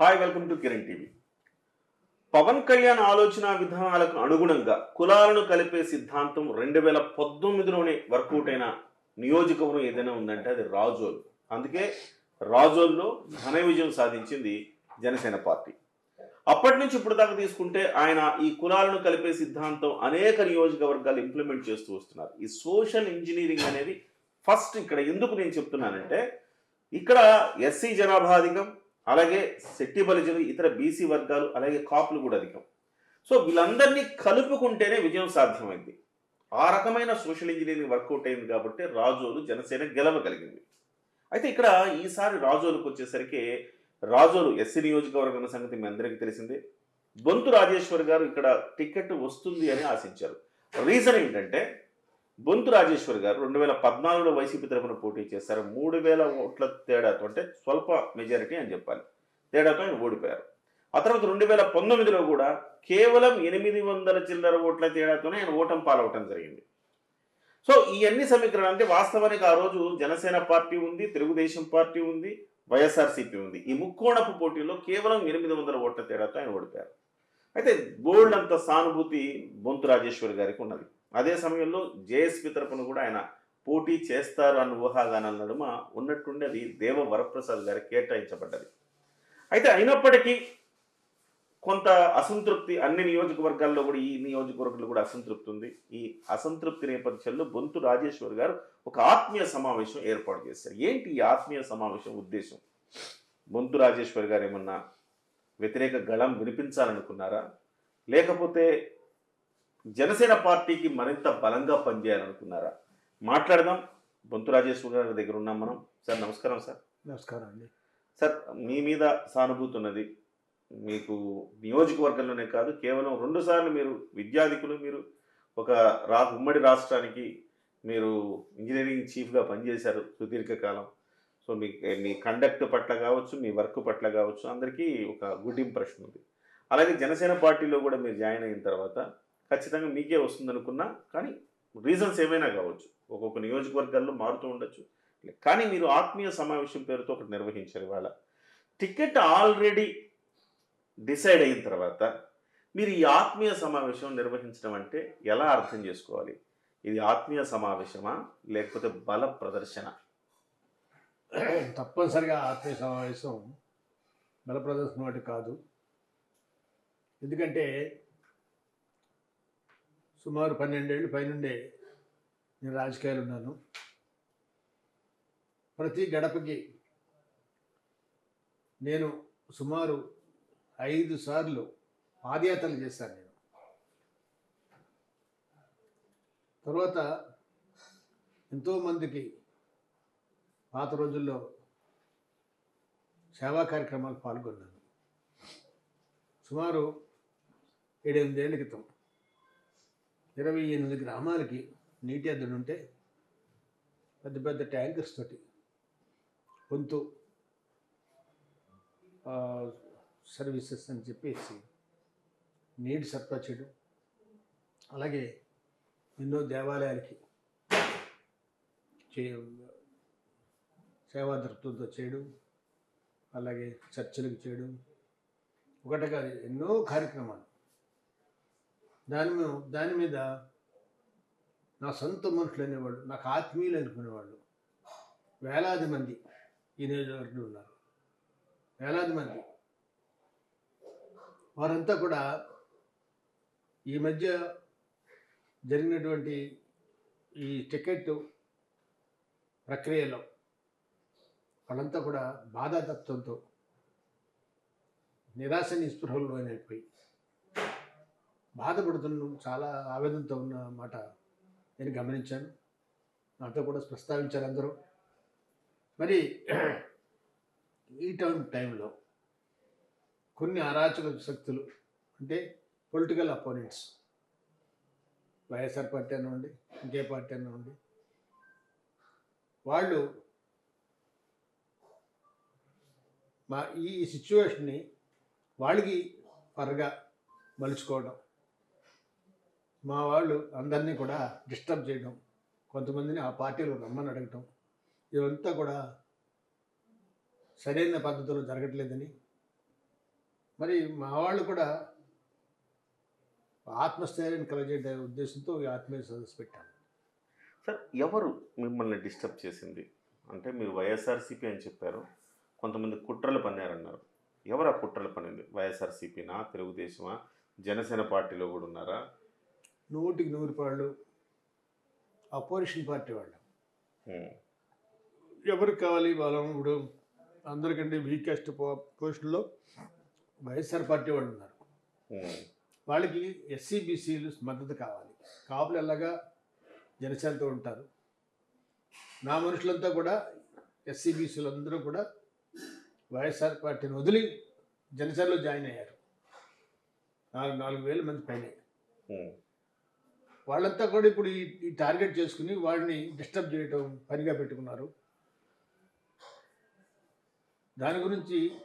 Hi welcome to Kiran TV. Pawan Kalyan ఆలోచన విధానాలకు అనుగుణంగా కులాలను కలిపే సిద్ధాంతం రెండు వేల పంతొమ్మిదిలోనే వర్కౌట్ అయిన నియోజకవర్గం ఏదైనా ఉందంటే అది రాజోల్. అందుకే రాజోల్లో ఘన విజయం సాధించింది జనసేన పార్టీ. అప్పటి నుంచి ఇప్పుడు దాకా తీసుకుంటే ఆయన ఈ కులాలను కలిపే సిద్ధాంతం అనేక నియోజకవర్గాలు ఇంప్లిమెంట్ చేస్తూ వస్తున్నారు. ఈ సోషల్ ఇంజనీరింగ్ అనేది ఫస్ట్ ఇక్కడ ఎందుకు నేను చెప్తున్నానంటే ఇక్కడ ఎస్సీ జనాభా అధికం అలాగే శెట్టి బలిజలు ఇతర బీసీ వర్గాలు అలాగే కాపులు కూడా అధికం. సో వీళ్ళందరినీ కలుపుకుంటేనే విజయం సాధ్యమైంది. ఆ రకమైన సోషల్ ఇంజనీరింగ్ వర్కౌట్ అయింది కాబట్టి రాజోలు జనసేన గెలవగలిగింది. అయితే ఇక్కడ ఈసారి రాజోలకు వచ్చేసరికి రాజోలు ఎస్సీ నియోజకవర్గం సంగతి మీ అందరికీ తెలిసిందే. బొంతు రాజేశ్వర్ గారు ఇక్కడ టికెట్ వస్తుంది అని ఆశించారు. రీజన్ ఏంటంటే బొంతు రాజేశ్వర్ గారు రెండు వేల పద్నాలుగులో వైసీపీ తరఫున పోటీ చేశారు. మూడు వేల ఓట్ల తేడాతో అంటే స్వల్ప మెజారిటీ అని చెప్పాలి. తేడాతో ఆయన ఓడిపోయారు. ఆ తర్వాత రెండు వేల పంతొమ్మిదిలో కూడా కేవలం ఎనిమిది వందల చిల్లర ఓట్ల తేడాతోనే ఆయన ఓటం పాలవటం జరిగింది. సో ఈ అన్ని సమీకరణాలు అంటే వాస్తవానికి ఆ రోజు జనసేన పార్టీ ఉంది తెలుగుదేశం పార్టీ ఉంది వైఎస్ఆర్సీపీ ఉంది. ఈ ముక్కోణపు పోటీలో కేవలం ఎనిమిది వందల ఓట్ల తేడాతో ఆయన ఓడిపోయారు. అయితే బోల్డ్ అంత సానుభూతి బొంతు రాజేశ్వరి గారికి ఉన్నది. అదే సమయంలో జేఎస్పి తరపున కూడా ఆయన పోటీ చేస్తారు అన్న ఊహాగానాల నడుమ ఉన్నట్టుండేది అది దేవ వరప్రసాద్ గారికి కేటాయించబడ్డది. అయితే అయినప్పటికీ కొంత అసంతృప్తి అన్ని నియోజకవర్గాల్లో కూడా ఈ నియోజకవర్గంలో కూడా అసంతృప్తి ఉంది. ఈ అసంతృప్తి నేపథ్యంలో బొంతు రాజేశ్వర్ గారు ఒక ఆత్మీయ సమావేశం ఏర్పాటు చేశారు. ఏంటి ఈ ఆత్మీయ సమావేశం ఉద్దేశం? బొంతు రాజేశ్వర్ గారు ఏమన్నా వ్యతిరేక గళం వినిపించాలనుకున్నారా? లేకపోతే జనసేన పార్టీకి మరింత బలంగా పనిచేయాలనుకున్నారా? మాట్లాడదాం. బొంతు రాజేశ్వర్ గారి దగ్గర ఉన్నాం మనం. సార్ నమస్కారం సార్. నమస్కారం అండి. సార్ మీ మీద సానుభూతి ఉన్నది. మీకు నియోజకవర్గంలోనే కాదు కేవలం రెండు సార్లు మీరు విద్యాధికులు మీరు ఒక రా ఉమ్మడి రాష్ట్రానికి మీరు ఇంజనీరింగ్ చీఫ్గా పనిచేశారు సుదీర్ఘకాలం. సో మీ మీ కండక్ట్ పట్ల కావచ్చు మీ వర్క్ పట్ల కావచ్చు అందరికీ ఒక గుడ్ ఇంప్రెషన్ ఉంది. అలాగే జనసేన పార్టీలో కూడా మీరు జాయిన్ అయిన తర్వాత ఖచ్చితంగా మీకే వస్తుంది అనుకున్నా కానీ రీజన్స్ ఏమైనా కావచ్చు. ఒక్కొక్క నియోజకవర్గాల్లో మారుతూ ఉండొచ్చు. కానీ మీరు ఆత్మీయ సమావేశం పేరుతో ఒకటి నిర్వహించారు ఇవాళ. టికెట్ ఆల్రెడీ డిసైడ్ అయిన తర్వాత మీరు ఈ ఆత్మీయ సమావేశం నిర్వహించడం అంటే ఎలా అర్థం చేసుకోవాలి? ఇది ఆత్మీయ సమావేశమా? లేకపోతే బల ప్రదర్శన? తప్పనిసరిగా ఆత్మీయ సమావేశం బల ప్రదర్శన వాటి కాదు. ఎందుకంటే సుమారు పన్నెండేళ్ళు పైనుండే నేను రాజకీయాలు ఉన్నాను. ప్రతి గడపకి నేను సుమారు ఐదు సార్లు పాదయాత్రలు చేశాను నేను. తర్వాత ఎంతోమందికి పాత రోజుల్లో సేవా కార్యక్రమాలు పాల్గొన్నాను. సుమారు ఏడెనిమిదేళ్ళ క్రితం ఇరవై ఎనిమిది గ్రామాలకి నీటి అద్దెలు ఉంటే పెద్ద పెద్ద ట్యాంకర్స్ తోటి వంతు సర్వీసెస్ అని చెప్పేసి నీటి సరఫరా చేయడం అలాగే ఎన్నో దేవాలయాలకి చే సేవా దృక్పథంతో చేయడం అలాగే చర్చలకు చేయడం. ఒకటి కాదు ఎన్నో కార్యక్రమాలు. దాని దాని మీద నా సొంత మనుషులు అనేవాళ్ళు నాకు ఆత్మీయులు అనుకునేవాళ్ళు. వేలాది మంది ఈ నియోజకవర్గంలో ఉన్నారు. వేలాది మంది. వారంతా కూడా ఈ మధ్య జరిగినటువంటి ఈ టికెట్ ప్రక్రియలో వాళ్ళంతా కూడా బాధాతత్వంతో నిరాశ నిస్పృహలు అయిపోయి బాధపడుతున్న చాలా ఆవేదనతో ఉన్న మాట నేను గమనించాను. నాతో కూడా ప్రస్తావించారు అందరూ. మరి ఈ టైం టైంలో కొన్ని అరాచక శక్తులు అంటే పొలిటికల్ అపోనెంట్స్ వైఎస్ఆర్ పార్టీ అనివ్వండి ఇంకే పార్టీ అనివ్వండి వాళ్ళు మా ఈ సిచ్యువేషన్ని వాళ్ళకి పరగా మలుచుకోవడం. మా వాళ్ళు అందరినీ కూడా డిస్టర్బ్ చేయడం. కొంతమందిని ఆ పార్టీలో రమ్మని అడగటం. ఇదంతా కూడా సరైన పద్ధతిలో జరగట్లేదని. మరి మా వాళ్ళు కూడా ఆత్మస్థైర్యం కలగజేయ ఉద్దేశంతో ఈ ఆత్మీయ సదస్సు పెట్టాను సార్ ఎవరు మిమ్మల్ని డిస్టర్బ్ చేసింది? అంటే మీరు వైఎస్ఆర్సీపీ అని చెప్పారు. కొంతమంది కుట్రలు పన్నారన్నారు. ఎవరు ఆ కుట్రలు పనింది వైఎస్ఆర్సీపీనా? తెలుగుదేశమా? జనసేన పార్టీలో కూడా ఉన్నారా? నూటికి నూరు పాళ్ళు అపోజిషన్ పార్టీ వాళ్ళు. ఎవరికి కావాలి బలం ఇప్పుడు? అందరికంటే వీకెస్ట్ పొజిషన్లో వైఎస్ఆర్ పార్టీ వాళ్ళు ఉన్నారు. వాళ్ళకి ఎస్సీ బీసీలు మద్దతు కావాలి. కాపులు ఎలాగా జనసేనతో ఉంటారు? నా మనుషులంతా కూడా ఎస్సీ బీసీలు అందరూ కూడా వైఎస్ఆర్ పార్టీని వదిలి జనసేనలో జాయిన్ అయ్యారు. నాలుగు నాలుగు వేల మంది పైన. వాళ్ళంతా కూడా ఇప్పుడు ఈ ఈ టార్గెట్ చేసుకుని వాడిని డిస్టర్బ్ చేయటం పనిగా పెట్టుకున్నారు. దాని గురించి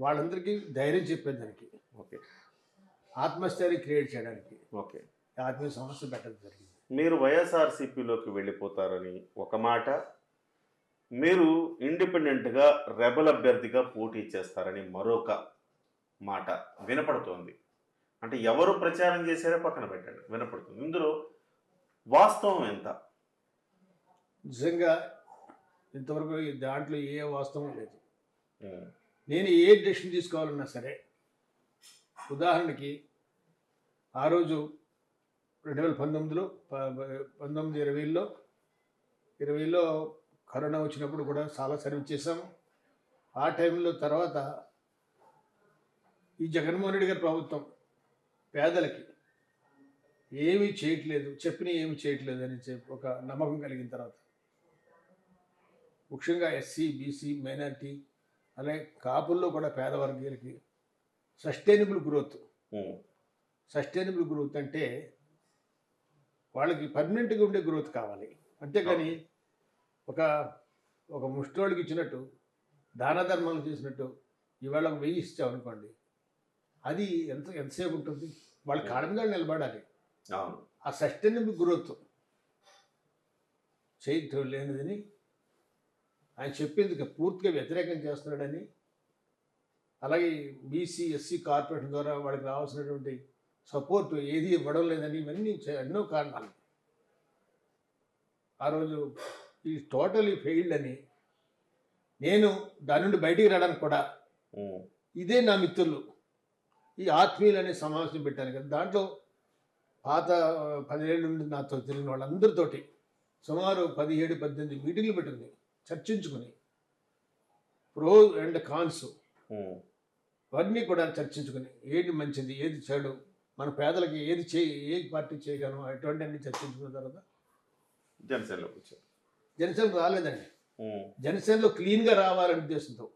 వాళ్ళందరికీ ధైర్యం చెప్పేది దానికి. ఓకే. ఆత్మస్థైర్యం క్రియేట్ చేయడానికి. ఓకే. ఆత్మీయ సమస్య పెట్టడం జరిగింది. మీరు వైఎస్ఆర్సీపీలోకి వెళ్ళిపోతారని ఒక మాట మీరు ఇండిపెండెంట్గా రెబల్ అభ్యర్థిగా పోటీ చేస్తారని మరొక మాట వినపడుతోంది. అంటే ఎవరు ప్రచారం చేశారో పక్కన పెట్టండి వినపడుతుంది. ఇందులో వాస్తవం ఎంత? నిజంగా ఇంతవరకు ఈ దాంట్లో ఏ వాస్తవం లేదు. నేను ఏ డెసిషన్ తీసుకోవాలన్నా సరే ఉదాహరణకి ఆ రోజు రెండు వేల పంతొమ్మిదిలో పంతొమ్మిది ఇరవైలో ఇరవైలో కరోనా వచ్చినప్పుడు కూడా చాలా సర్వీస్ చేశాము. ఆ టైంలో తర్వాత ఈ జగన్మోహన్ రెడ్డి గారి ప్రభుత్వం పేదలకి ఏమీ చేయట్లేదు చెప్పిన ఏమీ చేయట్లేదు అని చెప్పి ఒక నమ్మకం కలిగిన తర్వాత ముఖ్యంగా ఎస్సీ బీసీ మైనారిటీ అలాగే కాపుల్లో కూడా పేద వర్గీయులకి సస్టైనబుల్ గ్రోత్. సస్టైనబుల్ గ్రోత్ అంటే వాళ్ళకి పర్మనెంట్గా ఉండే గ్రోత్ కావాలి. అంతేగాని ఒక ఒక ముష్టోడికి ఇచ్చినట్టు దాన ధర్మాలు చేసినట్టు ఇవాళ ఒక వెయ్యి ఇచ్చావు అనుకోండి అది ఎంత ఎంతసేపు ఉంటుంది? వాళ్ళ వాళ్ళు నిలబడాలి. ఆ సస్టైనబుల్ గ్రోత్. చేయటం లేనిదని ఆయన చెప్పింది పూర్తిగా వ్యతిరేకం చేస్తున్నాడని అలాగే బీసీ ఎస్సీ కార్పొరేషన్ ద్వారా వాళ్ళకి రావాల్సినటువంటి సపోర్ట్ ఏది ఇవ్వడం లేదని ఇవన్నీ ఎన్నో కారణాలు. ఆ రోజు ఈ టోటలీ ఫెయిల్డ్ అని నేను దాని నుండి బయటికి రావడానికి కూడా ఇదే నా మిత్రులు. ఈ ఆత్మీయులు అనే సమావేశం పెట్టాను కదా. దాంట్లో పాత పదిహేడు నుండి నాతో తిరిగిన వాళ్ళందరితోటి సుమారు పదిహేడు పద్దెనిమిది మీటింగ్లు పెట్టింది చర్చించుకుని ప్రో అండ్ కాన్స్ అవన్నీ కూడా చర్చించుకుని ఏది మంచిది ఏది చెడు మన పేదలకి ఏది చేయి ఏ పార్టీ చేయగలం అటువంటి అన్ని చర్చించుకున్న తర్వాత జనసేనలోకి వచ్చారు జనసేన రాలేదండి. జనసేనలో క్లీన్గా రావాలనే ఉద్దేశంతో.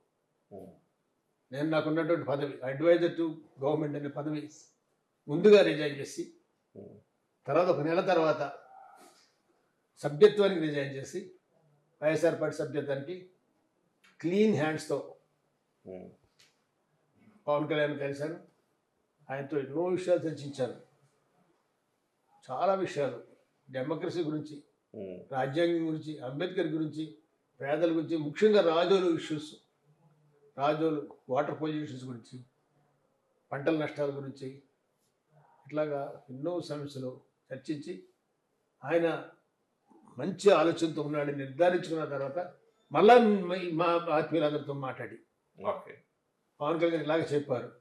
నేను నాకున్నటువంటి పదవి అడ్వైజర్ టు గవర్నమెంట్ అనే పదవి ముందుగా రిజైన్ చేసి తర్వాత ఒక నెల తర్వాత సభ్యత్వానికి రిజైన్ చేసి వైఎస్ఆర్ పార్టీ సభ్యత్వానికి క్లీన్ హ్యాండ్స్తో పవన్ కళ్యాణ్ కలిశాను ఆయనతో ఎన్నో విషయాలు చర్చించాను చాలా విషయాలు. డెమోక్రసీ గురించి రాజ్యాంగం గురించి అంబేద్కర్ గురించి పేదల గురించి ముఖ్యంగా Razole issues Razole water pollutions గురించి పంటల నష్టాల గురించి ఇట్లాగా ఎన్నో సమస్యలు చర్చించి ఆయన మంచి ఆలోచనతో ఉన్నాడని నిర్ధారించుకున్న తర్వాత మళ్ళా మ- ఆత్మీయులందరితో మాట్లాడి. ఓకే. పవన్ కళ్యాణ్ ఇలాగ చెప్పారు.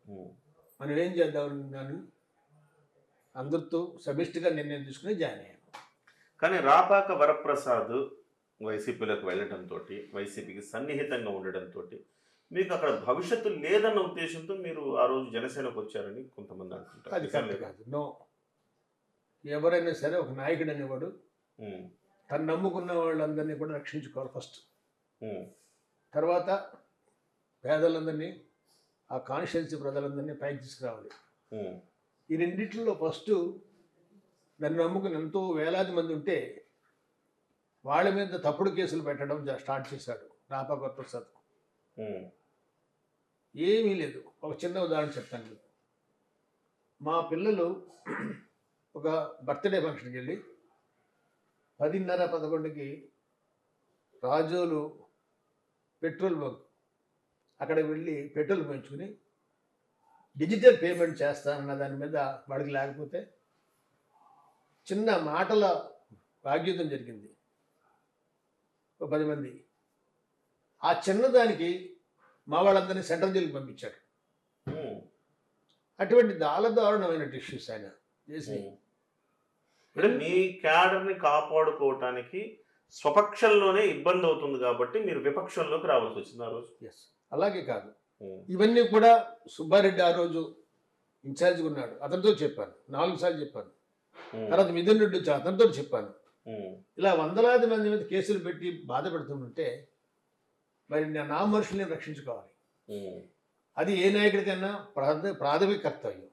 మనం ఏం చేద్దామని అందరితో సమిష్టిగా నిర్ణయం తీసుకుని జాయిన్ అయ్యాను. కానీ రాపాక వరప్రసాద్ వైసీపీలోకి వెళ్ళడంతో వైసీపీకి సన్నిహితంగా ఉండడంతో మీకు అక్కడ భవిష్యత్తు లేదన్న ఉద్దేశంతో మీరు ఆ రోజు జనసేనకు వచ్చారని కొంతమంది అంటుంటారు. అది కరెక్ట్? కాదు? నో. ఎవరైనా సరే ఒక నాయకుడు అనేవాడు తను నమ్ముకున్న వాళ్ళందరినీ కూడా రక్షించుకోవాలి ఫస్ట్. తర్వాత పేదలందరినీ ఆ కాన్స్టిట్యున్సీ ప్రజలందరినీ పైకి తీసుకురావాలి. ఈ రెండిట్లో ఫస్ట్ నన్ను నమ్ముకుని ఎంతో వేలాది మంది ఉంటే వాళ్ళ మీద తప్పుడు కేసులు పెట్టడం స్టార్ట్ చేశాడు రాపాక ప్రసాద్ ఏమీ లేదు. ఒక చిన్న ఉదాహరణ చెప్తాను మీకు. మా పిల్లలు ఒక బర్త్డే ఫంక్షన్కి వెళ్ళి పదిన్నర పదకొండుకి రాజోలు పెట్రోల్ బంక్ అక్కడికి వెళ్ళి పెట్రోల్ పెంచుకుని డిజిటల్ పేమెంట్ చేస్తానన్న దాని మీద వాడికి లేకపోతే చిన్న మాటల బాధ్యతం జరిగింది. ఒక పది మంది. ఆ చిన్నదానికి మా వాళ్ళందరినీ సెంట్రల్ జైలుకి పంపించాడు. అటువంటి దారుణమైన ఇష్యూస్ ఆయన చేసి. అంటే మీ క్యాడర్ని కాపాడుకోవటానికి స్వపక్షంలోనే ఇబ్బంది అవుతుంది కాబట్టి మీరు విపక్షంలోకి రావాల్సి వచ్చింది ఆ రోజు. ఎస్ అలాగే కాదు. ఇవన్నీ కూడా సుబ్బారెడ్డి ఆ రోజు ఇన్ఛార్జ్గా ఉన్నాడు. అతనితో చెప్పాను. నాలుగు సార్లు చెప్పాను. తర్వాత మిథున్ రెడ్డి వచ్చి అతనితో చెప్పాను ఇలా వందలాది మంది మీద కేసులు పెట్టి బాధ పెడుతుంటే మరి నా మనుషుల్ని రక్షించుకోవాలి. అది ఏ నాయకుడికైనా ప్రాథ ప్రాథమిక కర్తవ్యం.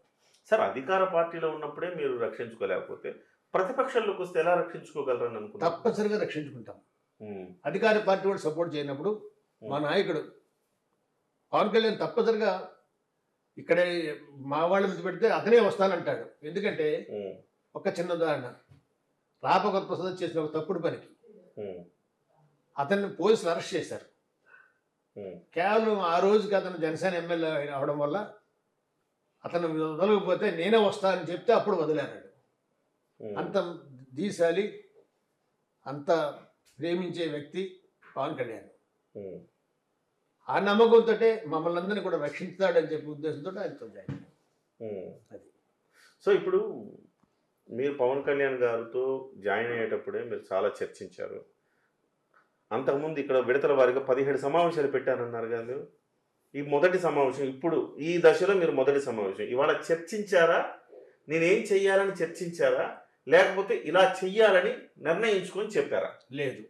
సార్ అధికార పార్టీలో ఉన్నప్పుడే మీరు రక్షించుకోలేకపోతే ప్రతిపక్షంలోకి వస్తే ఎలా రక్షించుకోగలరని అనుకుంటున్నారు తప్పనిసరిగా రక్షించుకుంటాం. అధికార పార్టీ కూడా సపోర్ట్ చేయనప్పుడు మా నాయకుడు పవన్ కళ్యాణ్ తప్పనిసరిగా ఇక్కడే మా వాళ్ళ మీద పెడితే అతనే వస్తానంటాడు. ఎందుకంటే ఒక చిన్న ఉదాహరణ రాపకొత్త ప్రసాద్ చేసిన ఒక తప్పుడు పనికి అతన్ని పోలీసులు అరెస్ట్ చేశారు కేవలం ఆ రోజుకి అతను జనసేన ఎమ్మెల్యే అవడం వల్ల అతను వదలకపోతే నేనే వస్తానని చెప్తే అప్పుడు వదిలేనాడు. అంత దీశాలి అంత ప్రేమించే వ్యక్తి పవన్ కళ్యాణ్. ఆ నమ్మకంతో మమ్మల్ని అందరినీ కూడా రక్షిస్తాడని చెప్పే ఉద్దేశంతో ఆయనతో జాయిన్. అది. సో ఇప్పుడు మీరు పవన్ కళ్యాణ్ గారితో జాయిన్ అయ్యేటప్పుడే మీరు చాలా చర్చించారు. అంతకుముందు ఇక్కడ విడతల వారిగా పదిహేడు సమావేశాలు పెట్టారన్నారు కదా ఈ మొదటి సమావేశం ఇప్పుడు ఈ దశలో మీరు మొదటి సమావేశం. ఇవాళ చర్చించారా? నేనేం చెయ్యాలని చర్చించారా? లేకపోతే ఇలా చెయ్యాలని నిర్ణయించుకొని చెప్పారా? లేదు.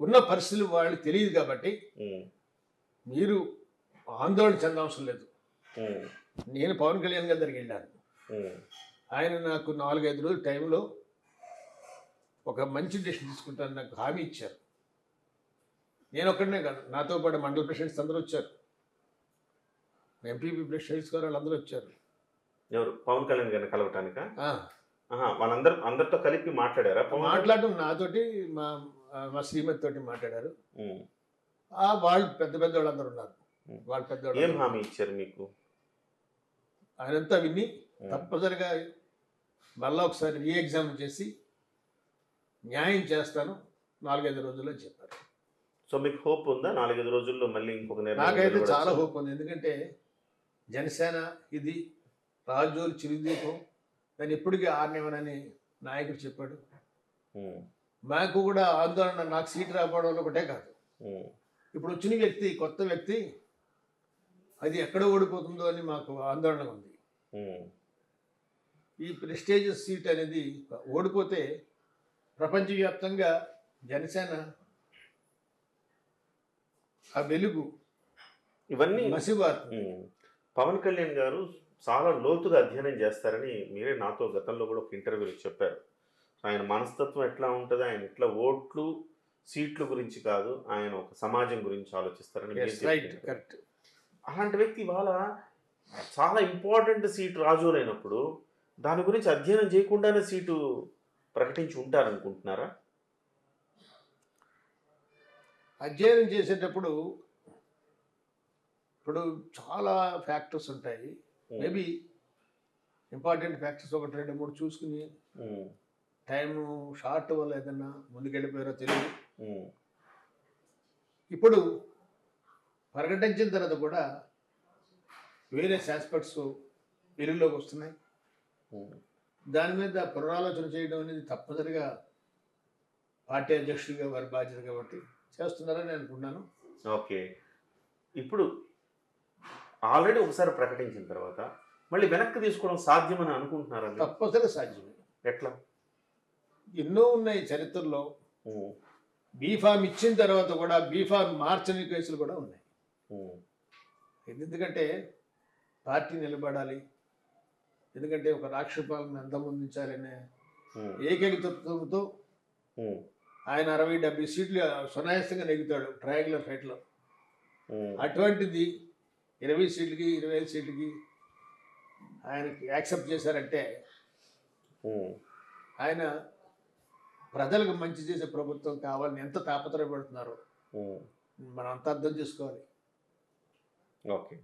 ఉన్న పరిస్థితులు వాళ్ళకి తెలియదు కాబట్టి మీరు ఆందోళన చెందవసరం లేదు. నేను పవన్ కళ్యాణ్ గారి దగ్గరికి వెళ్ళాను. ఆయన నాకు నాలుగైదు రోజుల టైంలో ఒక మంచి డెసిషన్ తీసుకుంటాను నాకు హామీ ఇచ్చారు. నేను ఒక్కడనే కాదు నాతో పాటు మండల ప్రెసిడెంట్స్ అందరూ వచ్చారు. ఎంపీపీ ప్రెసిడెంట్స్ గారు వాళ్ళందరూ వచ్చారు. ఎవరు? పవన్ కళ్యాణ్ గారిని కలవటానికా? వాళ్ళందరూ అందరితో కలిపి మాట్లాడారా? మాట్లాడడం నాతోటి మా మా శ్రీమతి తోటి మాట్లాడారు. వాళ్ళు పెద్ద పెద్ద వాళ్ళందరూ ఉన్నారు. వాళ్ళు పెద్ద ఏం హామీ ఇచ్చారు మీకు? ఆయనంతా విని తప్పనిసరిగా మళ్ళా ఒకసారి రీ ఎగ్జామ్ చేసి న్యాయం చేస్తాను. నాలుగైదు రోజుల్లో చెప్పారు. సో మీకు హోప్ ఉందా? నాలుగైదు రోజుల్లో మళ్ళీ ఇంకొక నాకైతే? చాలా హోప్ ఉంది. ఎందుకంటే జనసేన ఇది రాజోలు చిరుదీపం. దాన్ని ఎప్పటికీ ఆర్నివ్వనని నాయకుడు చెప్పాడు. మాకు కూడా ఆందోళన నాకు సీట్ రాకపోవడం ఒకటే కాదు. ఇప్పుడు వచ్చిన వ్యక్తి కొత్త వ్యక్తి అది ఎక్కడ ఓడిపోతుందో అని మాకు ఆందోళన ఉంది. ఈ ప్రెస్టేజియస్ సీట్ అనేది ఓడిపోతే ప్రపంచవ్యాప్తంగా జనసేన ఆ వెలుగు ఇవన్నీ మసిబార్ పవన్ కళ్యాణ్ గారు చాలా లోతుగా అధ్యయనం చేస్తారని మీరే నాతో గతంలో కూడా ఒక ఇంటర్వ్యూలో చెప్పారు. ఆయన మనస్తత్వం ఎట్లా ఉంటుంది? ఆయన ఎట్లా ఓట్లు సీట్ల గురించి కాదు ఆయన ఒక సమాజం గురించి ఆలోచిస్తారని అలాంటి వ్యక్తి ఇవాళ చాలా ఇంపార్టెంట్ సీట్ రాజులైనప్పుడు దాని గురించి అధ్యయనం చేయకుండానే సీటు ప్రకటించి ఉంటారనుకుంటున్నారా? అధ్యయనం చేసేటప్పుడు ఇప్పుడు చాలా ఫ్యాక్టర్స్ ఉంటాయి. మేబీ ఇంపార్టెంట్ ఫ్యాక్టర్స్ ఒకటి రెండు మూడు చూసుకుని టైం షార్ట్ వల్ల ఏదన్నా ముందుకెళ్ళిపోయారో తెలియదు ఇప్పుడు ప్రకటించిన తర్వాత కూడా వేరే ఆస్పెక్ట్స్ వెలుగులోకి వస్తున్నాయి. దాని మీద పునరాలోచన చేయడం అనేది తప్పనిసరిగా పార్టీ అధ్యక్షుడిగా వారి బాధ్యత కాబట్టి చేస్తున్నారని నేను అనుకున్నాను ఓకే. ఇప్పుడు ఆల్రెడీ ఒకసారి ప్రకటించిన తర్వాత మళ్ళీ వెనక్కి తీసుకోవడం సాధ్యమని అనుకుంటున్నారా మీరు? తప్పనిసరిగా సాధ్యమే. ఎట్లా? ఎన్నో ఉన్నాయి చరిత్రలో. బీఫామ్ ఇచ్చిన తర్వాత కూడా బీఫామ్ మార్చని కేసులు కూడా ఉన్నాయి. ఎందుకంటే పార్టీ నిలబడాలి ఎందుకంటే ఒక రాక్షస పాలన అంతమొందించాలనే ఉమ్, ఏకైక తత్వంతో ఆయన అరవై డెబ్బై సీట్లు సునాయాసంగా నెగ్గుతాడు ట్రయాంగులర్ ఫైట్లో. అటువంటిది ఇరవై సీట్లకి ఇరవై ఐదు సీట్లకి ఆయనకి యాక్సెప్ట్ చేశారంటే ఆయన ప్రజలకు మంచి చేసే ప్రభుత్వం కావాలని ఎంత తాపత్రయపడుతున్నారో. మనం అంత అర్థం చేసుకోవాలి. ఓకే.